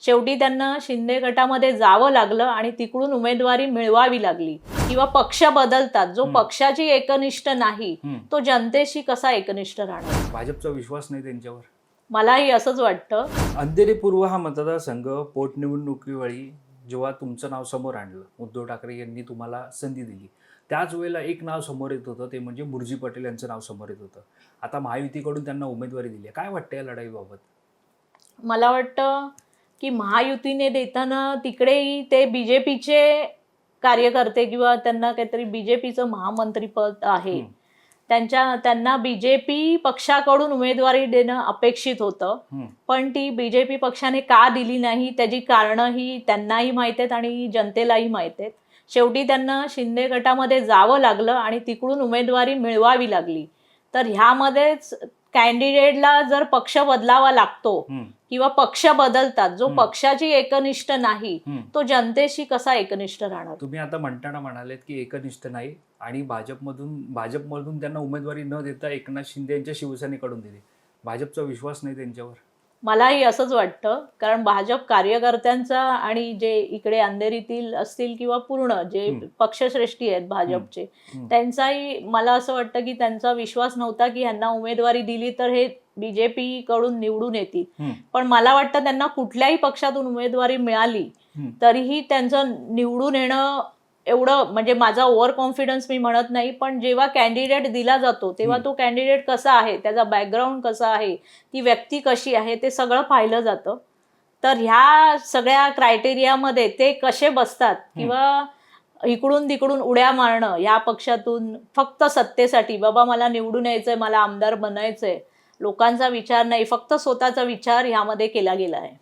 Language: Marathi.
शेवटी त्यांना शिंदे गटामध्ये जावं लागलं आणि तिकडून उमेदवारी मिळवावी लागली. किंवा पक्ष बदलतात. जो. पक्षाची एकनिष्ठ नाही. तो जनतेशी कसा एकनिष्ठ राहणार? भाजपचा विश्वास नाही त्यांच्यावर. मलाही असंच वाटतं. अंधेरी पूर्व हा मतदारसंघ पोटनिवडणुकीवेळी जेव्हा तुमचं नाव समोर आणलं उद्धव ठाकरे यांनी तुम्हाला संधी दिली. त्याच वेळेला एक नाव समोर येत होतं ते म्हणजे मुरजी पटेल यांचं नाव समोर येत होतं. आता महायुतीकडून त्यांना उमेदवारी दिली आहे. काय वाटतं या लढाईबाबत? मला वाटतं की महायुतीने देताना तिकडेही ते बी जे पीचे कार्यकर्ते किंवा त्यांना काहीतरी बी जे पीचं महामंत्रीपद आहे. त्यांच्या त्यांना बी जे पी पक्षाकडून उमेदवारी देणं अपेक्षित होतं. पण ती बी जे पी पक्षाने का दिली नाही त्याची कारणं ही त्यांनाही माहीत आहेत आणि जनतेलाही माहीत आहेत शेवटी त्यांना शिंदे गटामध्ये जावं लागलं आणि तिकडून उमेदवारी मिळवावी लागली तर ह्यामध्येच कॅन्डिडेटला जर पक्ष बदलावा लागतो. किंवा पक्ष बदलतात जो. पक्षाची एकनिष्ठ नाही. तो जनतेशी कसा एकनिष्ठ राहणार तुम्ही आता म्हणताना म्हणालेत की एकनिष्ठ नाही आणि भाजपमधून भाजपमधून त्यांना उमेदवारी न देता एकनाथ शिंदे यांच्या शिवसेनेकडून दिली भाजपचा विश्वास नाही त्यांच्यावर मलाही असंच वाटतं कारण भाजप कार्यकर्त्यांचा आणि जे इकडे अंधेरीतील असतील किंवा पूर्ण जे. पक्षश्रेष्ठी आहेत भाजपचे. त्यांचाही मला असं वाटतं की त्यांचा विश्वास नव्हता की ह्यांना उमेदवारी दिली तर हे बीजेपी कडून निवडून येतील. पण मला वाटतं त्यांना कुठल्याही पक्षातून उमेदवारी मिळाली. तरीही त्यांचं निवडून येणं एवढं म्हणजे माझा ओव्हर कॉन्फिडन्स मी म्हणत नाही पण जेव्हा कॅन्डिडेट दिला जातो तेव्हा. तो कॅन्डिडेट कसा आहे त्याचा बॅकग्राऊंड कसा आहे ती व्यक्ती कशी आहे ते सगळं पाहिलं जातं. तर ह्या सगळ्या क्रायटेरियामध्ये ते कसे बसतात किंवा इकडून तिकडून उड्या मारणं ह्या पक्षातून फक्त सत्तेसाठी बाबा मला निवडून यायचंय मला आमदार बनायचंय लोकांचा विचार नाही फक्त स्वतःचा विचार ह्यामध्ये केला गेला आहे.